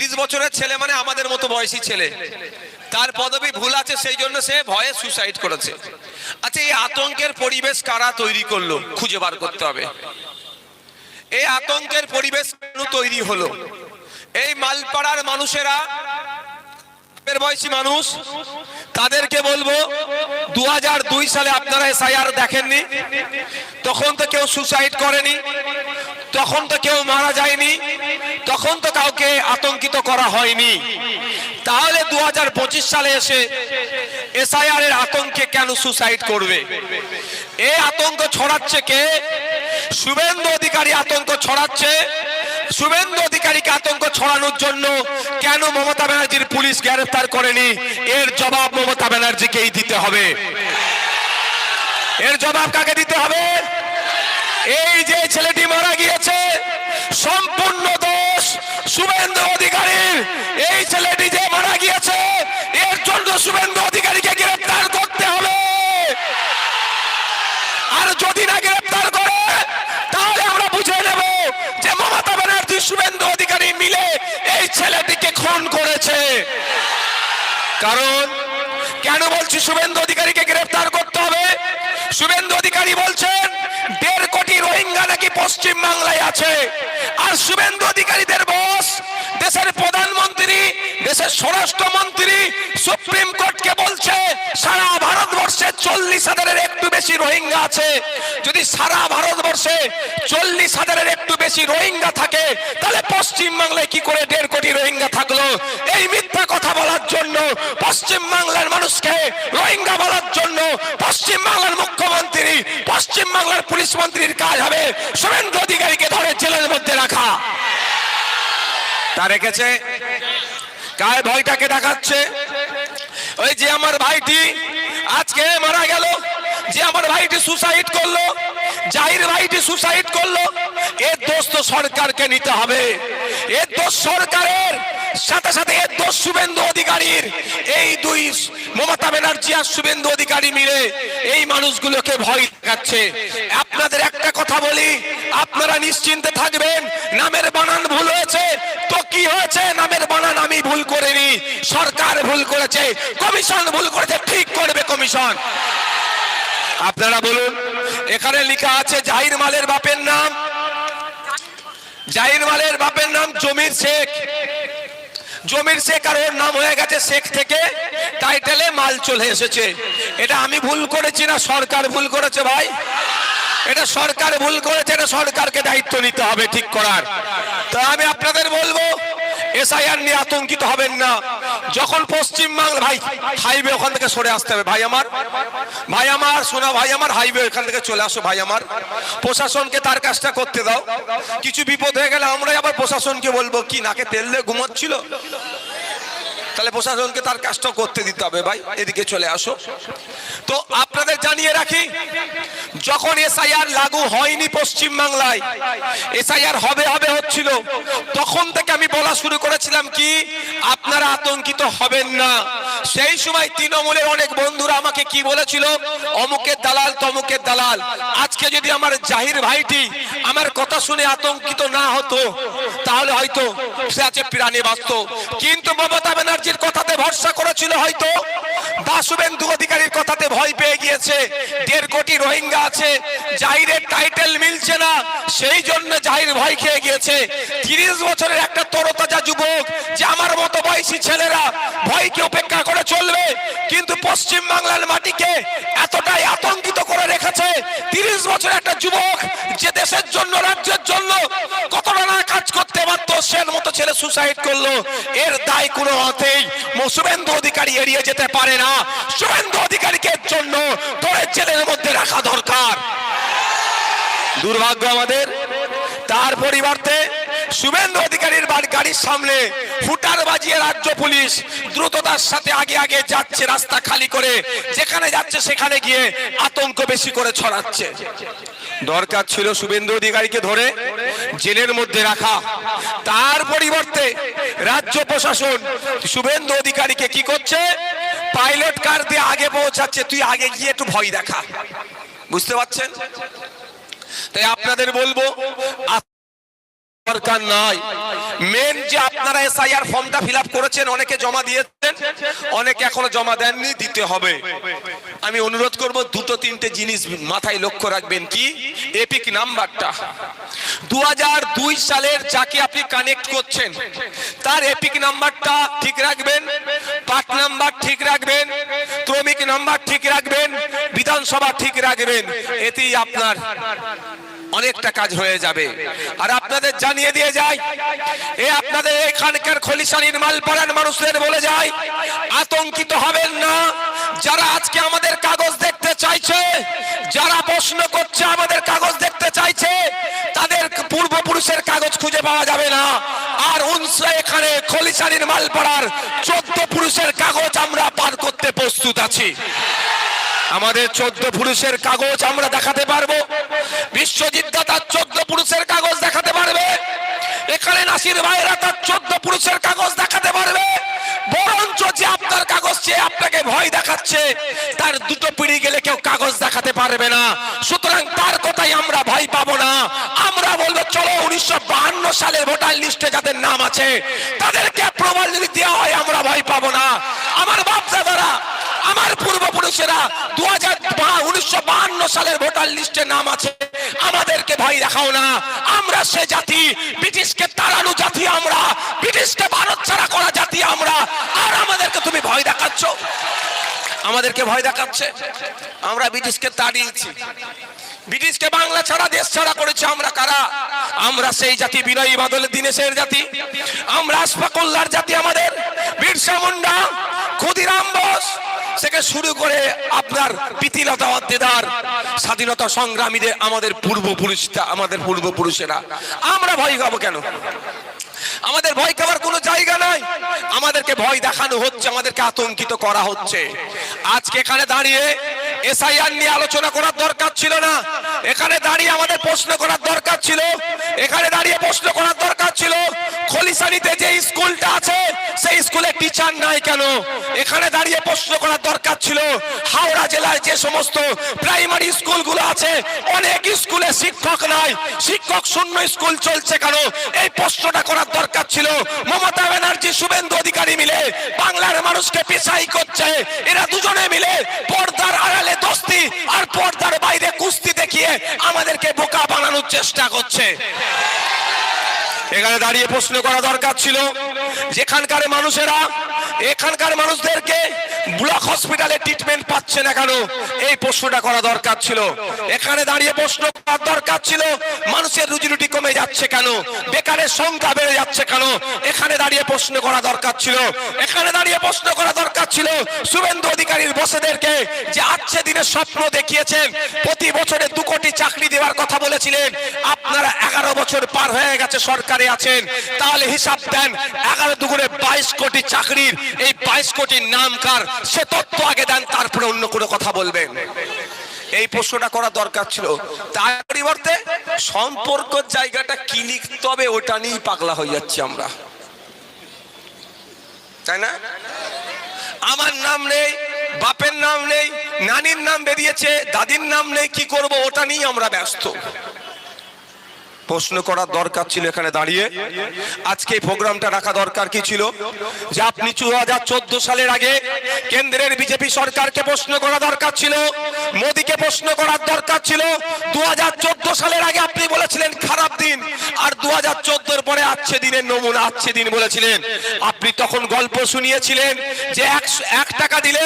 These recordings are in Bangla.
তিরিশ বছরের ছেলে মানে আমাদের মতো বয়সী ছেলে। তার পদবি ভুল আছে, সেই জন্য সে ভয়ে সুসাইড করেছে। আচ্ছা এই আতঙ্কের পরিবেশ কারা তৈরি করল? খুঁজে বার করতে হবে। এই আতঙ্কের পরিবেশ কেন তৈরি হলো? এই মালপাড়ার মানুষেরা বয়সী মানুষ, তাদেরকে বলব দু হাজার দুই সালে আপনারা এসআইআর দেখেননি, তখন তো কেউ সুসাইড করেনি। তখন তো কেউ মারা যায়নি, তখন তো কাউকে আতঙ্কিত করা হয়নি। তাহলে দুহাজার পঁচিশ সালে এসে এসআইআর এর আতঙ্কে কেন সুসাইড করবে? এই আতঙ্ক ছড়াচ্ছে কে? শুভেন্দু অধিকারী আতঙ্ক ছড়াচ্ছে। শুভেন্দু অধিকারীকে আতঙ্ক ছড়ানোর জন্য কেন মমতা ব্যানার্জির পুলিশ গ্রেফতার করেনি? এর জবাব মমতা ব্যানার্জিকেই দিতে হবে। এর জবাব কাকে দিতে হবে? এই যে ছেলেটি মারা গিয়েছে, সম্পূর্ণ দোষ শুভেন্দু অধিকারীর। এই ছেলেটি যে মারা গিয়েছে, এর জন্য শুভেন্দু অধিকারীকে গ্রেফতার করতে হবে। আর যদি না গ্রেফতার করে, তাহলে আমরা বুঝে নেব যে মমতা ব্যানার্জি, শুভেন্দু অধিকারী মিলে এই ছেলেটিকে খুন করেছে। কারণ কেন বলছি শুভেন্দু অধিকারীকে গ্রেফতার করতে হবে? শুভেন্দু অধিকারী বলছেন, দেড় কোটি রোহিঙ্গা নাকি পশ্চিম বাংলায় আছে? আর শুভেন্দু অধিকারীদের বস দেশের প্রধানমন্ত্রী, দেশের স্বরাষ্ট্রমন্ত্রী সুপ্রিম কোর্টকে বলছে, সারা ভারতবর্ষে চল্লিশ হাজারের একটু বেশি রোহিঙ্গা আছে। যদি সারা ভারতবর্ষে চল্লিশ হাজারের একটু বেশি রোহিঙ্গা থাকে, তাহলে পশ্চিম বাংলায় কি করে দেড় কোটি রোহিঙ্গা থাকল? এই মিথ্যা কথা বলার জন্য পশ্চিম বাংলার মানুষকে রোহিঙ্গা বলার জন্য পশ্চিম বাংলার মুখ্যমন্ত্রী পশ্চিম বাংলার পুলিশ মন্ত্রীর কাজ হবে। শুভেন্দু অধিকারীকে ধরে জেলের মধ্যে রাখা। তা রেখেছে। কায় ভয়টাকে দেখাচ্ছে? ওই যে আমার ভাইটি, আজকে মারা গেল। যে আমার ভাইটি সুসাইড করল, জাহির ভাইটি সুসাইড করল, এর দোষ তো সরকারকে নিতে হবে। এর দোষ সরকারের, সাথে সাথে এর দোষ শুভেন্দু অধিকারীর, এই দুই মমতা ব্যানার্জি আর শুভেন্দু অধিকারী মিলে এই মানুষগুলোকে ভয় দেখাচ্ছে। আপনাদের একটা কথা বলি, আপনারা নিশ্চিন্তে থাকবেন, নামের বানান ভুল হয়েছে, তো কি হয়েছে? নামের বানান আমি ভুল করিনি, সরকার ভুল করেছে, কমিশন ভুল করেছে, ঠিক করবে কমিশন। আপনারা বলুন, এখানে লেখা আছে জাহির মালের বাপের নাম, জাহির মালের বাপের নাম জমির শেখ। জমির শেখ আর ওর নাম হয়ে গেছে শেখ থেকে টাইটেলে মাল চলে এসেছে। এটা আমি ভুল করেছি না, সরকার ভুল করেছে ভাই? এটা সরকার ভুল করেছে, এটা সরকারকে দায়িত্ব নিতে হবে ঠিক করার। তো আমি আপনাদের এসআইআর নিয়ে আতঙ্কিত হবেন না। যখন পশ্চিম বাংলা ভাই হাইওয়ে ওখান থেকে সরে আসতে হবে। ভাই আমার ভাই আমার, শোনা, ভাই আমার হাইওয়ে এখান থেকে চলে আসো, ভাই আমার। প্রশাসনকে তার কাজটা করতে দাও। কিছু বিপদ হয়ে গেলে আমরাই আবার প্রশাসনকে বলব, কি, নাকে তেল দিয়ে ঘুমাচ্ছিল? তাহলে প্রশাসনকে তার কাজটা করতে দিতে হবে, ভাই। এদিকে চলে আসো। তো জানিয়ে রাখি, যখন এসআইআর লাগু হয়নি পশ্চিম বাংলায়, এসআইআর হবে হবে হচ্ছিল, তখন থেকে আমি বলা শুরু করেছিলাম কি, আপনারা আতঙ্কিত হবেন না। সেই সময় তৃণমূলের অনেক বন্ধুরা আমাকে কি বলেছিল, অমুকের দালাল, তমুকের দালাল, আজকে যদি আমার জাহির ভাইটি আমার কথা শুনে আতঙ্কিত না হতো, তাহলে হয়তো সে আছে প্রাণে বাঁচত কিন্তু মমতা ব্যানার্জির কথাতে ভরসা করেছিল হয়তো বা অধিকারীর কথাতে ভয় পেয়ে গিয়েছে। দেড় কোটি রোহিঙ্গা আছে, জাহিরের টাইটেল মিলছে না, সেই জন্য জাহির ভয় খেয়ে গিয়েছে। তিরিশ বছরের একটা তরতাজা যুবক, যে আমার মতো বয়সী ছেলেরা ভয়কে উপেক্ষা করে চলবে? কিন্তু পশ্চিম বাংলার মাটিকে এতটাই আতঙ্কিত করে রেখেছে, তিরিশ বছরের একটা যুবক যে দেশের জন্য, রাজ্যের জন্য কতটা পারতো মতো ছেলে সুসাইড করল। এর দায় কোনো মতেই শুভেন্দু অধিকারী এড়িয়ে যেতে পারে না। শুভেন্দু অধিকারীকে জন্য ধরে জেলের মধ্যে রাখা দরকার। দুর্ভাগ্য আমাদের। তার পরিবর্তে শুভেন্দু অধিকারীর গাড়ির সামনে ফুটার বাজিয়ে রাজ্য পুলিশ দ্রুততার সাথে আগে আগে যাচ্ছে রাস্তা খালি করে। যেখানে যাচ্ছে সেখানে গিয়ে আতঙ্ক বেশি করে ছড়াচ্ছে। দরকার ছিল শুভেন্দু অধিকারীকে ধরে জেলের মধ্যে রাখা। তার পরিবর্তে রাজ্য প্রশাসন শুভেন্দু অধিকারীকে কি করছে? পাইলট কার দিয়ে আগে পৌঁছাচ্ছে? তুই আগে গিয়ে একটু ভয় দেখা। বুঝতে পারছেন? তাই আপনাদের বলব, দরকার নাই। মেন যে আপনারা এসআইআর ফর্মটা ফিল করেছেন, অনেকে জমা দিয়েছেন, অনেকে এখনও জমা দেননি, দিতে হবে। আমি অনুরোধ করব, দুটো তিনটে জিনিস মাথায় লক্ষ্য রাখবেন কি? এপিক নাম্বারটা। দু দুই সালের যাকে আপনি কানেক্ট করছেন, তার এপিক নাম্বারটা ঠিক রাখবেন পার্ট নাম্বার ঠিক রাখবেন, ক্রমিক নাম্বার ঠিক রাখবেন, বিধানসভা ঠিক রাখবেন, এতেই আপনার অনেকটা কাজ হয়ে যাবে। আর আপনাদের জানিয়ে দিয়ে যায় এ আপনাদের এখানকার খলিশানির মালপাড়ার মানুষদের বলে যায় আতঙ্কিত হবেন না যারা আজকে আমাদের কাগজ দেখতে চাইছে, যারা প্রশ্ন করছে আমাদের কাগজ দেখতে চাইছে, তাদের পূর্বপুরুষের কাগজ খুঁজে পাওয়া যাবে না। আর উনসে এখানে খলিশানির মালপাড়ার চোদ্দ পুরুষের কাগজ আমরা পার করতে প্রস্তুত আছি। আমাদের চোদ্দ পুরুষের কাগজ আমরা দেখাতে পারব। বিশ্বজিৎ তার চোদ্দ পুরুষের কাগজ দেখাতে পারবে। এখানে নাসির ভাইরা তার দেখাচ্ছে তার দুটো পিড়ি গেলে কেউ কাগজ দেখাতে পারবে না। সুতরাং তার কথাই আমরা ভয় পাবো না। আমরা বলব, চলো উনিশশো সালের ভোটার লিস্টে যাদের নাম আছে, তাদেরকে প্রমাণ যদি দেওয়া হয়, আমরা ভয় পাবো না। আমার বাপদাদারা, আমার পূর্বপুরুষেরা দু হাজার উনিশশো সালের ভোটার লিস্টে নাম আছে, আমাদেরকে ভয় দেখাও না। আমরা সে জাতি, ব্রিটিশকে তাড়ানো জাতি আমরা, ব্রিটিশকে ভারত ছাড়া করা জাতি আমরা। আর আমাদেরকে তুমি ভয় দেখাচ্ছ। আমাদেরকে ভয় দেখাচ্ছে। আমরা ব্রিটিশকে তাড়িয়েছি। ব্রিটিশকে বাংলা ছাড়া, দেশ ছাড়া করেছে আমরা কারা? আমরা সেই জাতি, বিনয়ী বাদলের দিনেশের জাতি। আমরা আসফাকুল্লার জাতি আমাদের। বিরসা মুন্ডা, ক্ষুদিরাম বোস, থেকে শুরু করে আপনার পিতিলতা অদ্দেদার স্বাধীনতা সংগ্রামীদের আমাদের পূর্বপুরুষরা, আমাদের পূর্বপুরুষেরা। আমরা ভয় খাব কেন? আমাদের ভয় খাওয়ার কোনো জায়গা ভয় দেখানো হচ্ছে আমাদেরকে আতঙ্কিত করা হচ্ছে। আজকে এখানে দাঁড়িয়ে এসআইআর নিয়ে আলোচনা করার দরকার ছিল না। এখানে দাঁড়িয়ে আমাদের প্রশ্ন করার দরকার ছিল। এখানে দাঁড়িয়ে প্রশ্ন করার দরকার ছিল, খলিসানিতে যে স্কুলটা আছে, সেই স্কুলে টিচার নাই কেন? এখানে দাঁড়িয়ে প্রশ্ন করার দরকার ছিল, হাওড়া জেলায় যে সমস্ত প্রাইমারি স্কুলগুলো আছে, অনেক স্কুলে শিক্ষক নাই। শিক্ষক শূন্য স্কুল চলছে কেন? এই প্রশ্নটা করার দরকার ছিল। মমতা ব্যানার্জি, শুভেন্দু অধিকারী মিলে বাংলার মানুষকে পেশাই করছে। এরা দুজনে মিলে পর্দার আড়ালে দোস্তি আর পর্দার বাইরে কুস্তি দেখিয়ে আমাদেরকে বোকা বানানোর চেষ্টা করছে। এখানে দাঁড়িয়ে প্রশ্ন করা দরকার ছিল, যেখানকার মানুষেরা, এখানকার মানুষদেরকে ব্লক হসপিটালে ট্রিটমেন্ট পাচ্ছে না কেন? এই প্রশ্নটা করা দরকার ছিল। এখানে দাঁড়িয়ে প্রশ্ন করার দরকার ছিল, মানুষের রুজি রুটি কমে যাচ্ছে কেন? বেকারের সংখ্যা বেড়ে যাচ্ছে কেন? এখানে দাঁড়িয়ে প্রশ্ন করা দরকার ছিল। এখানে দাঁড়িয়ে প্রশ্ন করা দরকার ছিল, শুভেন্দু অধিকারীর বসেদেরকে যে আজকে দিনের স্বপ্ন দেখিয়েছেন, প্রতি বছরে দু কোটি চাকরি দেওয়ার কথা বলেছিলেন, আপনারা এগারো বছর পার হয়ে গেছে সরকারে আছেন, তাহলে হিসাব দেন, এগারো দুগুণে বাইশ কোটি চাকরির এই বাইশ কোটির নাম কার? সে তথ্য আগে দেন, তারপরে অন্য কোনো কথা বলবেন। এই প্রশ্নটা করা দরকার ছিল। তার পরিবর্তে সম্পর্ক জায়গাটা কি লিখতে হবে ওটা নিয়েই পাগলা হয়ে যাচ্ছি আমরা। তাই না? আমার নাম নেই, বাপের নাম নেই, নানির নাম বেরিয়েছে, দাদির নাম নেই, কি করব ওটা নিয়ে আমরা ব্যস্ত। প্রশ্ন করার দরকার ছিল এখানে দাঁড়িয়ে। আজকে প্রোগ্রামটা রাখা দরকার কি ছিল? যে আপনি দু চোদ্দ সালের আগে কেন্দ্রের বিজেপি সরকারকে প্রশ্ন করা দরকার ছিল, মোদীকে প্রশ্ন করার দরকার ছিল। দু হাজার চোদ্দ সালের আগে আপনি বলেছিলেন খারাপ দিন, আর দু হাজার চোদ্দ চোদ্দোর পরে আচ্ছে দিনের নমুনা, আচ্ছে দিন বলেছিলেন। আপনি তখন গল্প শুনিয়েছিলেন যে একশো এক টাকা দিলে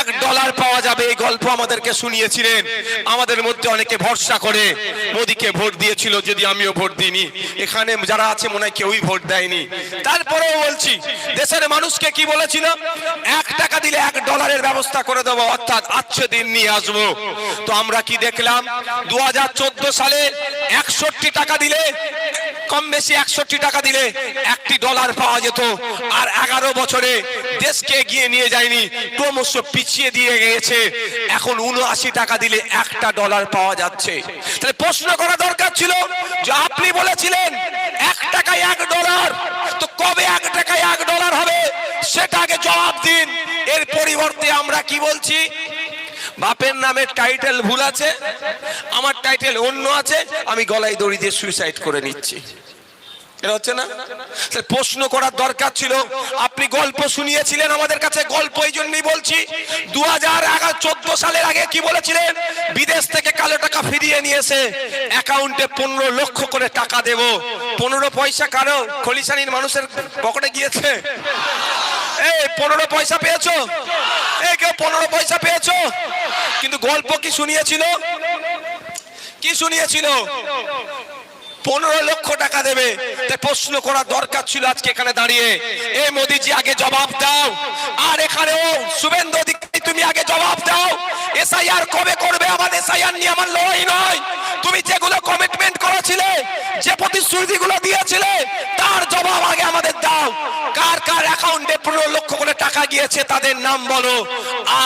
এক ডলার পাওয়া যাবে, এই গল্প আমাদেরকে শুনিয়েছিলেন। আমাদের মধ্যে অনেকে ভরসা করে, মোদীকে ভোট দিয়েছিল, যদি আমিও ভোট দিইনি। এখানে যারা আছে, মনে হয় কেউই ভোট দেয়নি। তারপরেও বলছি, দেশের মানুষকে কি বলেছিল এক টাকা দিলে এক ডলারের ব্যবস্থা করে দেবো, অর্থাৎ আচ্ছে দিন নিয়ে আসব। তো আমরা কি দেখলাম? দু হাজার চোদ্দ সালে একষট্টি টাকা দিলে কম বেশি একষট্টি টাকা দিলে একটি ডলার পাওয়া যেত। আর এগারো বছরে দেশকে এগিয়ে নিয়ে যায়নি, ক্রমশ পিছিয়ে দিয়ে গিয়েছে। এখন উনআশি টাকা দিলে একটা ডলার পাওয়া যাচ্ছে। তাহলে প্রশ্ন করা দরকার ছিল যে আপনি বলেছিলেন, এক টাকায় এক ডলার। তো কবে এক টাকায় এক ডলার হবে? সেটা আগে জবাব দিন। এর পরিবর্তে আমরা কি বলছি? বাপের নামের টাইটেল ভুল আছে, আমার টাইটেল অন্য আছে, আমি গলায় দড়ি দিয়ে সুইসাইড করে নিচ্ছি। এটা হচ্ছে না? প্রশ্ন করার দরকার ছিল, আপনি গল্প শুনিয়েছিলেন আমাদের কাছে, গল্প এই জন্যই বলছি দু হাজার চোদ্দ সালের আগে কি বলেছিলেন? বিদেশ থেকে কালো টাকা ফিরিয়ে নিয়েছে অ্যাকাউন্টে পনেরো লক্ষ করে টাকা দেব। পনেরো পয়সা কারও? খলিশানির মানুষের পকেটে গিয়েছে? এই, পনেরো পয়সা পেয়েছ? কেউ পনেরো পয়সা পেয়েছ? কিন্তু গল্প কি শুনিয়েছিল? কি শুনিয়েছিল? পনেরো লক্ষ টাকা দেবে। প্রশ্ন করার দরকার ছিল আজকে এখানে দাঁড়িয়ে। এ মোদিজি, আগে জবাব দাও। আর এখানেও শুভেন্দু অধিকারী, তুমি আগে জবাব দাও। এসআইআর কবে করবে? আমাদের এসআইআর নিয়ে আমার লড়াই নয়। তুমি যেগুলো কমিটমেন্ট করেছিলে, যে প্রতিশ্রুতিগুলো দিয়েছিলে, তার জবাব আগে আমাদের দাও। কার কার অ্যাকাউন্টে পনেরো লক্ষ করে টাকা গিয়েছে, তাদের নাম বলো।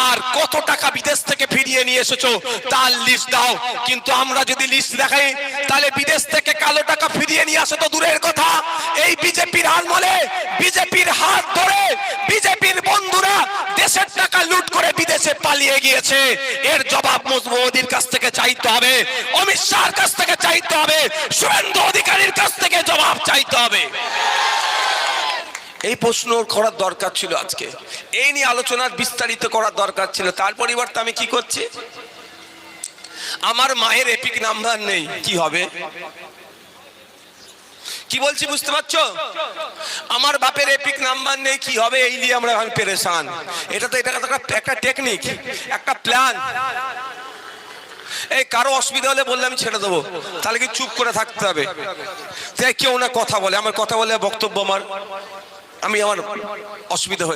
আর কত টাকা বিদেশ থেকে ফিরিয়ে নিয়ে এসেছ, তার লিস্ট দাও। কিন্তু আমরা যদি লিস্ট দেখাই, তাহলে বিদেশ থেকে কালো টাকা ফিরিয়ে নিয়ে আসে তো দূরের কথা। এই বিজেপির আমলে বিজেপির হাত ধরে, বিজেপির বন্ধুরা দেশের বিদেশে পালিয়ে গিয়েছে। এর জবাব মোদির কাছ থেকে চাইতে হবে। অমিত শাহর কাছ থেকে চাইতে হবে। শুভেন্দু অধিকারীর কাছ থেকে জবাব চাইতে হবে। এই প্রশ্ন করার দরকার ছিল আজকে। এই নিয়ে আলোচনার বিস্তারিত করার দরকার ছিল। তার পরিবর্তে আমি কি করছি? আমার মায়ের এপিক নাম্বার নেই। কি হবে? কি বলছি বুঝতে পারছ? আমার বাপের এপিক নাম্বার নেই, কি হবে? এই নিয়ে আমরা এখন পেরেশান। এটা তো, এটা একটা টেকনিক একটা প্ল্যান এই কারও অসুবিধা হলে বললে আমি ছেড়ে দেবো। তাহলে কি চুপ করে থাকতে হবে? তাই কেউ না কথা বলে। আমার কথা বলে বক্তব্য আমার। আমি আমার অসুবিধা হয়ে